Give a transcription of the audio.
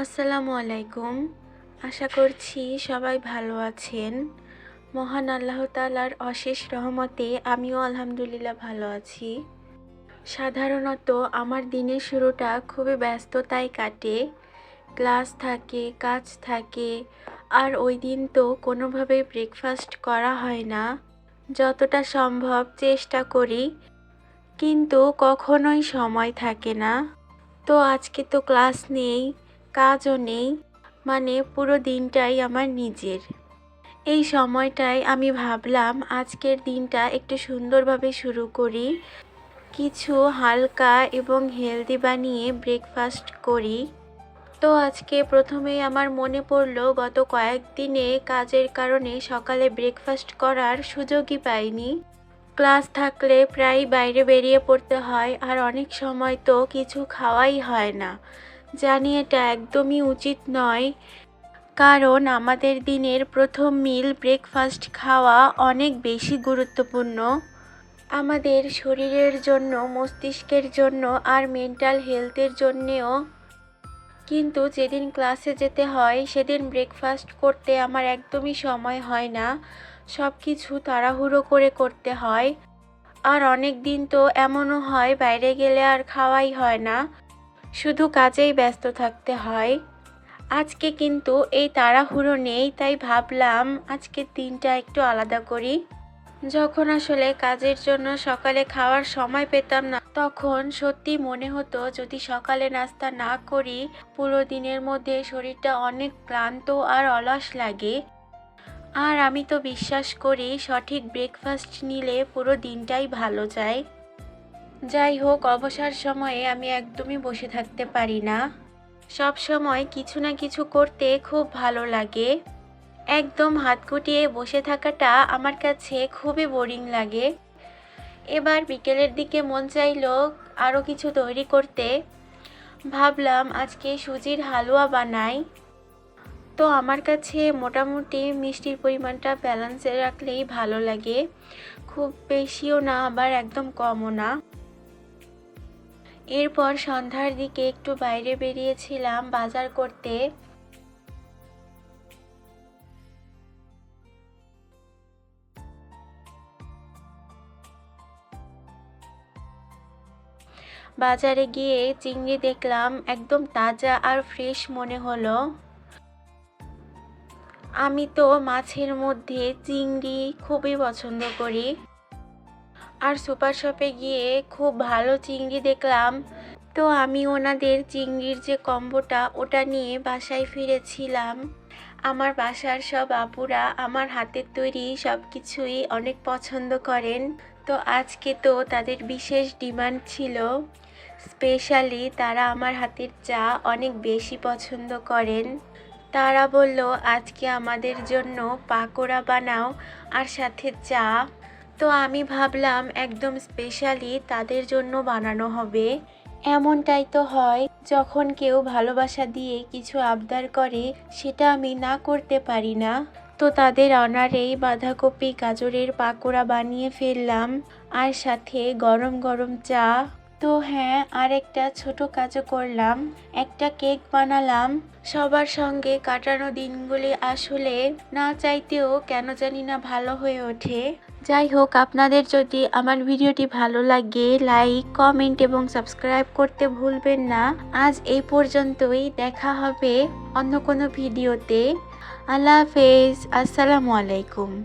আসসালামু আলাইকুম আশা করছি সবাই ভালো আছেন। মহান আল্লাহ তালার অশেষ রহমতে আমিও আলহামদুলিল্লাহ ভালো আছি। সাধারণত আমার দিনের শুরুটা খুবই ব্যস্ততায় কাটে। ক্লাস থাকে, কাজ থাকে, আর ওই দিন তো কোনোভাবেই ব্রেকফাস্ট করা হয় না। যতটা সম্ভব চেষ্টা করি, কিন্তু কখনোই সময় থাকে না। তো আজকে তো ক্লাস নেই, কাজও নেই মানে পুরো দিনটাই আমার নিজের। এই সময়টায় আমি ভাবলাম আজকের দিনটা একটু সুন্দরভাবে শুরু করি। কিছু হালকা এবং হেলদি বানিয়ে ব্রেকফাস্ট করি। তো আজকে প্রথমেই আমার মনে পড়ল, গত কয়েকদিনে কাজের কারণে সকালে ব্রেকফাস্ট করার সুযোগই পাইনি। ক্লাস থাকলে প্রায় বাইরে বেরিয়ে পড়তে হয় আর অনেক সময় তো কিছু খাওয়াই হয় না। জানি এটা একদমই উচিত নয়। কারণ আমাদের দিনের প্রথম মিল ব্রেকফাস্ট খাওয়া অনেক বেশি গুরুত্বপূর্ণ। আমাদের শরীরের জন্য, মস্তিষ্কের জন্য আর মেন্টাল হেলথের জন্যেও। কিন্তু যেদিন ক্লাসে যেতে হয়, সেদিন ব্রেকফাস্ট করতে আমার একদমই সময় হয় না। সব কিছু তাড়াহুড়ো করে করতে হয়। আর অনেক দিন তো এমনও হয়, বাইরে গেলে আর খাওয়াই হয় না। শুধু কাজেই ব্যস্ত থাকতে হয়। আজকে কিন্তু এই তাড়াহুড়ো নেই, তাই ভাবলাম আজকের দিনটা একটু আলাদা করি। যখন আসলে কাজের জন্য সকালে খাওয়ার সময় পেতাম না, তখন সত্যি মনে হতো যদি সকালে নাস্তা না করি, পুরো দিনের মধ্যে শরীরটা অনেক ক্লান্ত আর অলস লাগে। আর আমি তো বিশ্বাস করি সঠিক ব্রেকফাস্ট নিলে পুরো দিনটাই ভালো যায়। যাই হোক, অবসর সময়ে আমি একদমই বসে থাকতে পারি না। সব সময় কিছু না কিছু করতে খুব ভালো লাগে। একদম হাত গুটিয়ে বসে থাকাটা আমার কাছে খুবই বোরিং লাগে। এবার বিকেলের দিকে মন চাইলো আরও কিছু তৈরি করতে। ভাবলাম আজকে সুজির হালুয়া বানাই। তো আমার কাছে মোটামুটি মিষ্টির পরিমাণটা ব্যালেন্সে রাখলেই ভালো লাগে। খুব বেশিও না, আবার একদম কমও না। এরপর সন্ধ্যার দিকে একটু বাইরে বেরিয়েছিলাম বাজার করতে। বাজারে গিয়ে চিংড়ি দেখলাম, একদম তাজা আর ফ্রেশ মনে হলো। আমি তো মাছের মধ্যে চিংড়ি খুবই পছন্দ করি। আর সুপার শপে গিয়ে খুব ভালো চিংড়ি দেখলাম। তো আমি ওনাদের চিংড়ির যে কম্বোটা, ওটা নিয়ে বাসায় ফিরেছিলাম। আমার বাসার সব আপুরা আমার হাতের তৈরি সব কিছুই অনেক পছন্দ করেন। তো আজকে তো তাদের বিশেষ ডিমান্ড ছিল। স্পেশালি তারা আমার হাতের চা অনেক বেশি পছন্দ করেন। তারা বলল, আজকে আমাদের জন্য পাকোড়া বানাও আর সাথে চা। তো আমি ভাবলাম, একদম স্পেশালি তাদের জন্য বানানো হবে। এমনটাই তো হয়, যখন কেউ ভালোবাসা দিয়ে কিছু আবদার করে, সেটা আমি না করতে পারি না। তো তাদের অনারেই বাঁধাকপি, গাজরের পাকোড়া বানিয়ে ফেললাম, আর সাথে গরম গরম চা তো হ্যাঁ আরেকটা ছোট কাজও করলাম। একটা কেক বানালাম। সবার সঙ্গে কাটানো দিনগুলি আসলে না চাইতেও কেন জানি না ভালো হয়ে ওঠে। যাই হোক, আপনাদের যদি আমার ভিডিওটি ভালো লাগে, লাইক, কমেন্ট এবং সাবস্ক্রাইব করতে ভুলবেন না। আজ এই পর্যন্তই, দেখা হবে অন্য কোনো ভিডিওতে। আল্লাহ হাফেজ, আসসালামু আলাইকুম।